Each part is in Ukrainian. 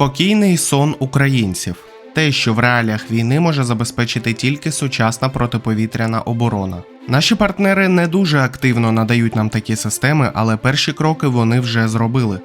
Спокійний сон українців. Те, що в реаліях війни може забезпечити тільки сучасна протиповітряна оборона. Наші партнери не дуже активно надають нам такі системи, але перші кроки вони вже зробили.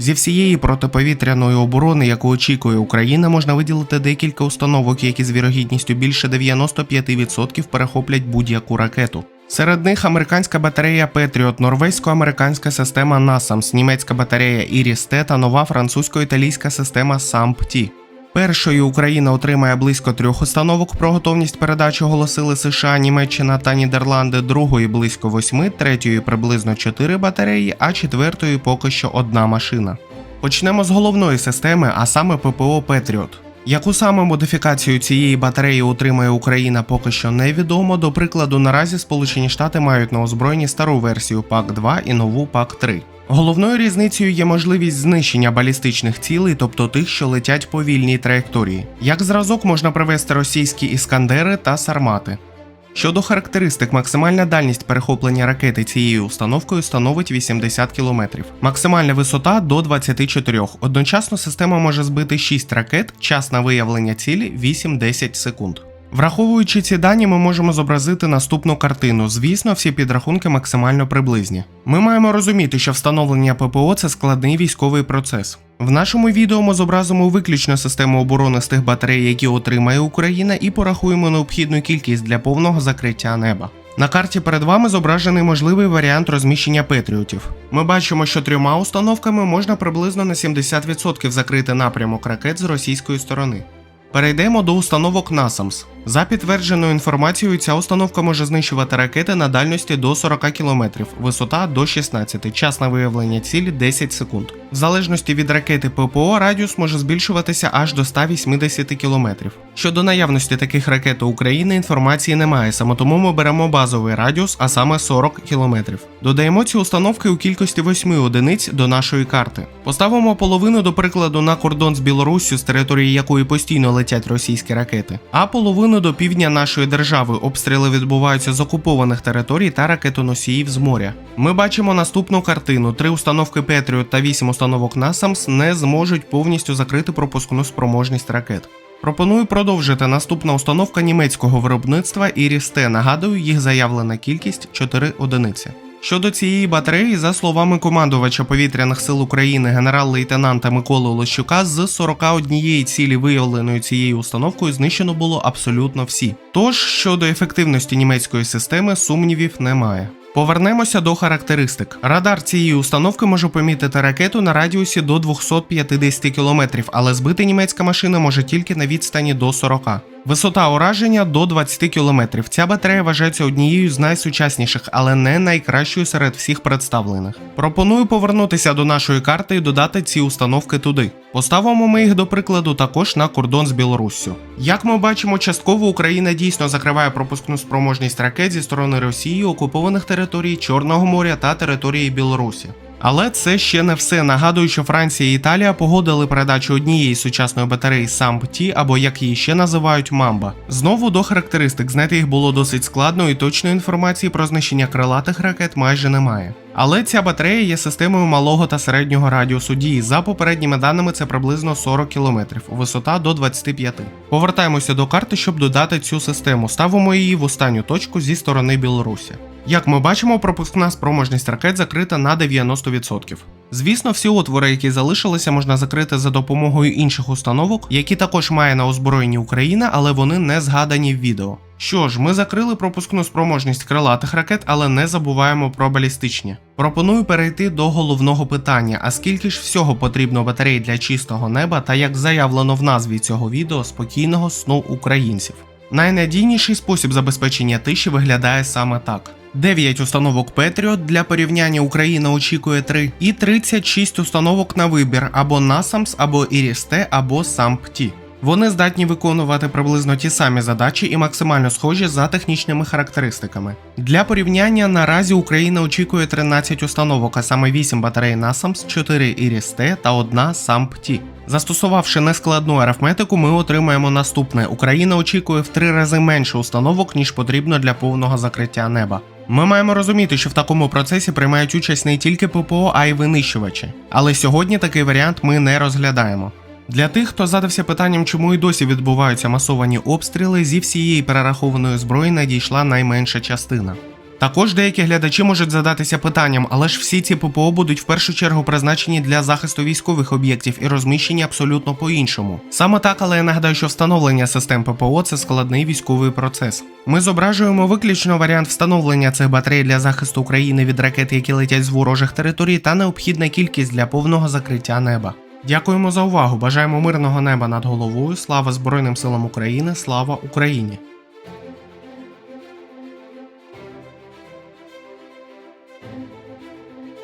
Зі всієї протиповітряної оборони, яку очікує Україна, можна виділити декілька установок, які з вірогідністю більше 95% перехоплять будь-яку ракету. Серед них американська батарея Петріот, норвезько-американська система NASAMS, німецька батарея Iris-T та нова французько-італійська система SAMP-T. Першою Україна отримає близько трьох установок. Про готовність передачі оголосили США, Німеччина та Нідерланди. Другої близько восьми, третьої приблизно чотири батареї, а четвертої поки що одна машина. Почнемо з головної системи, а саме ППО Patriot. Яку саме модифікацію цієї батареї отримає Україна, поки що невідомо. До прикладу, наразі Сполучені Штати мають на озброєнні стару версію ПАК 2 і нову ПАК 3 Головною різницею є можливість знищення балістичних цілей, тобто тих, що летять по вільній траєкторії. Як зразок можна привести російські іскандери та сармати. Щодо характеристик, максимальна дальність перехоплення ракети цією установкою становить 80 км. Максимальна висота до 24. Одночасно система може збити 6 ракет, час на виявлення цілі 8-10 секунд. Враховуючи ці дані, ми можемо зобразити наступну картину. Звісно, всі підрахунки максимально приблизні. Ми маємо розуміти, що встановлення ППО це складний військовий процес. В нашому відео ми зобразимо виключно систему оборони з тих батарей, які отримає Україна, і порахуємо необхідну кількість для повного закриття неба. На карті перед вами зображений можливий варіант розміщення петріотів. Ми бачимо, що трьома установками можна приблизно на 70% закрити напрямок ракет з російської сторони. Перейдемо до установок NASAMS. За підтвердженою інформацією, ця установка може знищувати ракети на дальності до 40 км, висота до 16, час на виявлення цілі 10 секунд. В залежності від ракети ППО радіус може збільшуватися аж до 180 км. Щодо наявності таких ракет у України інформації немає, саме тому ми беремо базовий радіус, а саме 40 км. Додаємо ці установки у кількості 8 одиниць до нашої карти. Поставимо половину, до прикладу, на кордон з Білоруссю, з території якої постійно летять російські ракети, а половину до півдня нашої держави. Обстріли відбуваються з окупованих територій та ракетоносіїв з моря. Ми бачимо наступну картину: три установки Patriot та вісім установок NASAMS не зможуть повністю закрити пропускну спроможність ракет. Пропоную продовжити наступна установка німецького виробництва Iris-T. Нагадую, їх заявлена кількість 4 одиниці. Щодо цієї батареї, за словами командувача повітряних сил України генерал-лейтенанта Миколи Олещука, з 41 цілі виявленої цією установкою знищено було абсолютно всі. Тож щодо ефективності німецької системи сумнівів немає. Повернемося до характеристик. Радар цієї установки може помітити ракету на радіусі до 250 км, але збити німецька машина може тільки на відстані до 40. Висота ураження до 20 км. Ця батарея вважається однією з найсучасніших, але не найкращою серед всіх представлених. Пропоную повернутися до нашої карти і додати ці установки туди. Поставимо ми їх до прикладу також на кордон з Білоруссю. Як ми бачимо, частково Україна дійсно закриває пропускну спроможність ракет зі сторони Росії, окупованих територій Чорного моря та території Білорусі. Але це ще не все. Нагадую, що Франція і Італія погодили передачу однієї сучасної батареї SAMP-T, або як її ще називають Мамба. Знову до характеристик знайти їх було досить складно, і точної інформації про знищення крилатих ракет майже немає. Але ця батарея є системою малого та середнього радіусу дії. За попередніми даними, це приблизно 40 км, висота до 25. Повертаємося до карти, щоб додати цю систему. Ставимо її в останню точку зі сторони Білорусі. Як ми бачимо, пропускна спроможність ракет закрита на 90%. Звісно, всі отвори, які залишилися, можна закрити за допомогою інших установок, які також має на озброєнні Україна, але вони не згадані в відео. Що ж, ми закрили пропускну спроможність крилатих ракет, але не забуваємо про балістичні. Пропоную перейти до головного питання: а скільки ж всього потрібно батарей для чистого неба та як заявлено в назві цього відео спокійного сну українців? Найнадійніший спосіб забезпечення тиші виглядає саме так. 9 установок Patriot для порівняння Україна очікує 3 і 36 установок на вибір або NASAMS, або Iris-T, або SAMP-T. Вони здатні виконувати приблизно ті самі задачі і максимально схожі за технічними характеристиками. Для порівняння наразі Україна очікує 13 установок, а саме 8 батарей NASAMS, 4 Iris-T та 1 SAMP-T. Застосувавши нескладну арифметику, ми отримаємо наступне: Україна очікує в три рази менше установок, ніж потрібно для повного закриття неба. Ми маємо розуміти, що в такому процесі приймають участь не тільки ППО, а й винищувачі. Але сьогодні такий варіант ми не розглядаємо. Для тих, хто задався питанням, чому і досі відбуваються масовані обстріли, зі всієї перерахованої зброї надійшла найменша частина. Також деякі глядачі можуть задатися питанням, але ж всі ці ППО будуть в першу чергу призначені для захисту військових об'єктів і розміщені абсолютно по-іншому. Саме так, але я нагадаю, що встановлення систем ППО це складний військовий процес. Ми зображуємо виключно варіант встановлення цих батарей для захисту України від ракет, які летять з ворожих територій, та необхідна кількість для повного закриття неба. Дякуємо за увагу. Бажаємо мирного неба над головою. Слава Збройним силам України. Слава Україні!